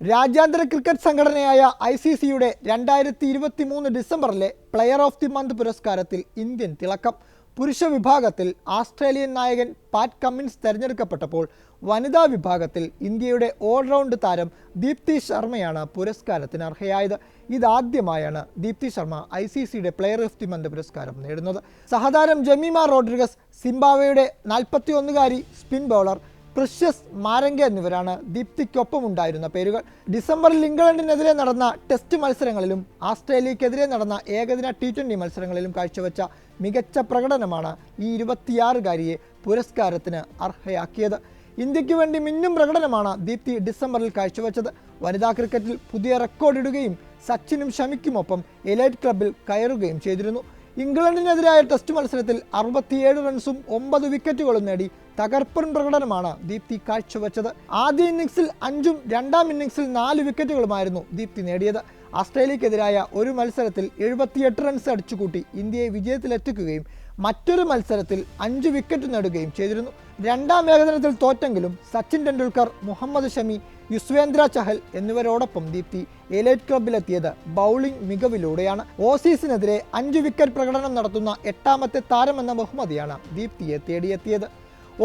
രാജ്യാന്തര ക്രിക്കറ്റ് സംഘടനയായ I C സിയുടെ രണ്ടായിരത്തി ഇരുപത്തി മൂന്ന് ഡിസംബറിലെ പ്ലെയർ ഓഫ് ദി മന്ത് പുരസ്കാരത്തിൽ ഇന്ത്യൻ തിളക്കം. പുരുഷ വിഭാഗത്തിൽ ആസ്ട്രേലിയൻ നായകൻ പാറ്റ് കമ്മിൻസ് തെരഞ്ഞെടുക്കപ്പെട്ടപ്പോൾ വനിതാ വിഭാഗത്തിൽ ഇന്ത്യയുടെ ഓൾറൗണ്ട് താരം ദീപ്തി ശർമ്മയാണ് പുരസ്കാരത്തിന് അർഹയായത്. ഇതാദ്യമായാണ് ദീപ്തി ശർമ്മ ഐ സി സിയുടെ പ്ലെയർ ഓഫ് ദി മന്ത് പുരസ്കാരം നേടുന്നത്. സഹതാരം ജമീമ റോഡ്രിഗസ് സിംബാവയുടെ നാൽപ്പത്തിയൊന്നുകാരി സ്പിൻ ബൗളർ പ്രിഷ്യസ് മാരങ്ക എന്നിവരാണ് ദീപ്തിക്കൊപ്പം ഉണ്ടായിരുന്ന പേരുകൾ. ഡിസംബറിൽ ഇംഗ്ലണ്ടിനെതിരെ നടന്ന ടെസ്റ്റ് മത്സരങ്ങളിലും ആസ്ട്രേലിയക്കെതിരെ നടന്ന ഏകദിന ടി ട്വന്റി മത്സരങ്ങളിലും കാഴ്ചവെച്ച മികച്ച പ്രകടനമാണ് ഈ ഇരുപത്തിയാറുകാരിയെ പുരസ്കാരത്തിന് അർഹയാക്കിയത്. ഇന്ത്യയ്ക്ക് വേണ്ടി മിന്നും പ്രകടനമാണ് ദീപ്തി ഡിസംബറിൽ കാഴ്ചവെച്ചത്. വനിതാ ക്രിക്കറ്റിൽ പുതിയ റെക്കോർഡിടുകയും സച്ചിനും ഷമിക്കുമൊപ്പം എലൈറ്റ് ക്ലബിൽ കയറുകയും ചെയ്തിരുന്നു. ഇംഗ്ലണ്ടിനെതിരായ ടെസ്റ്റ് മത്സരത്തിൽ അറുപത്തിയേഴ് റൺസും ഒമ്പത് വിക്കറ്റുകളും നേടി തകർപ്പൻ പ്രകടനമാണ് ദീപ്തി കാഴ്ചവെച്ചത്. ആദ്യ ഇന്നിംഗ്സിൽ അഞ്ചും രണ്ടാം ഇന്നിംഗ്സിൽ നാല് വിക്കറ്റുകളുമായിരുന്നു ദീപ്തി നേടിയത്. ഓസ്ട്രേലിയക്കെതിരായ ഒരു മത്സരത്തിൽ എഴുപത്തിയെട്ട് റൺസ് അടിച്ചുകൂട്ടി ഇന്ത്യയെ വിജയത്തിലെത്തിക്കുകയും മറ്റൊരു മത്സരത്തിൽ അഞ്ച് വിക്കറ്റ് നേടുകയും ചെയ്തിരുന്നു. രണ്ടാം ഏകദിനത്തിൽ തോറ്റെങ്കിലും സച്ചിൻ ടെണ്ടുൽക്കർ മുഹമ്മദ് ഷമി യുസ്വേന്ദ്ര ചഹൽ എന്നിവരോടൊപ്പം ദീപ്തി എലൈറ്റ് ക്ലബിലെത്തിയത് ബൗളിംഗ് മികവിലൂടെയാണ്. ഓസീസിനെതിരെ അഞ്ച് വിക്കറ്റ് പ്രകടനം നടത്തുന്ന എട്ടാമത്തെ താരമെന്ന ബഹുമതിയാണ് ദീപ്തിയെ തേടിയെത്തിയത്.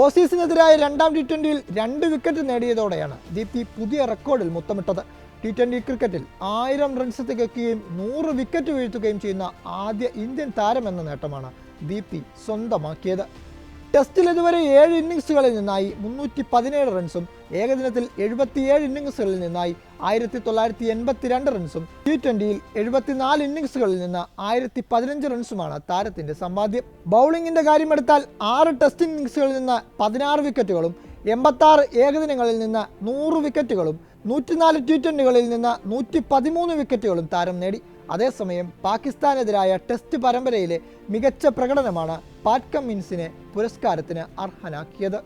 ഓസീസിനെതിരായ രണ്ടാം ടി ട്വന്റിയിൽ രണ്ട് വിക്കറ്റ് നേടിയതോടെയാണ് ദീപ്തി പുതിയ റെക്കോർഡിൽ മുത്തമിട്ടത്. ടി ട്വന്റി ക്രിക്കറ്റിൽ ആയിരം റൺസ് തികയ്ക്കുകയും നൂറ് വിക്കറ്റ് വീഴ്ത്തുകയും ചെയ്യുന്ന ആദ്യ ഇന്ത്യൻ താരമെന്ന നേട്ടമാണ് ദീപ്തി സ്വന്തമാക്കിയത്. ടെസ്റ്റിൽ ഇതുവരെ ഏഴ് ഇന്നിങ്സുകളിൽ നിന്നായി മുന്നൂറ്റി പതിനേഴ് റൺസും ഏകദിനത്തിൽ എഴുപത്തിയേഴ് ഇന്നിങ്സുകളിൽ നിന്നായി ആയിരത്തി തൊള്ളായിരത്തി എൺപത്തിരണ്ട് റൺസും ടി ട്വന്റിയിൽ എഴുപത്തിനാല് ഇന്നിങ്സുകളിൽ നിന്ന് ആയിരത്തി പതിനഞ്ച് റൺസുമാണ് താരത്തിന്റെ സമ്പാദ്യം. ബൗളിംഗിന്റെ കാര്യമെടുത്താൽ ആറ് ടെസ്റ്റ് ഇന്നിങ്സുകളിൽ നിന്ന് പതിനാറ് വിക്കറ്റുകളും എൺപത്താറ് ഏകദിനങ്ങളിൽ നിന്ന് നൂറ് വിക്കറ്റുകളും നൂറ്റിനാല് ടി ട്വന്റികളിൽ നിന്ന് നൂറ്റി പതിമൂന്ന് വിക്കറ്റുകളും താരം നേടി. അതേസമയം പാകിസ്ഥാനെതിരായ ടെസ്റ്റ് പരമ്പരയിലെ മികച്ച പ്രകടനമാണ് പാറ്റ് കമ്മിൻസിനെ പുരസ്കാരത്തിന് അർഹനാക്കിയത്.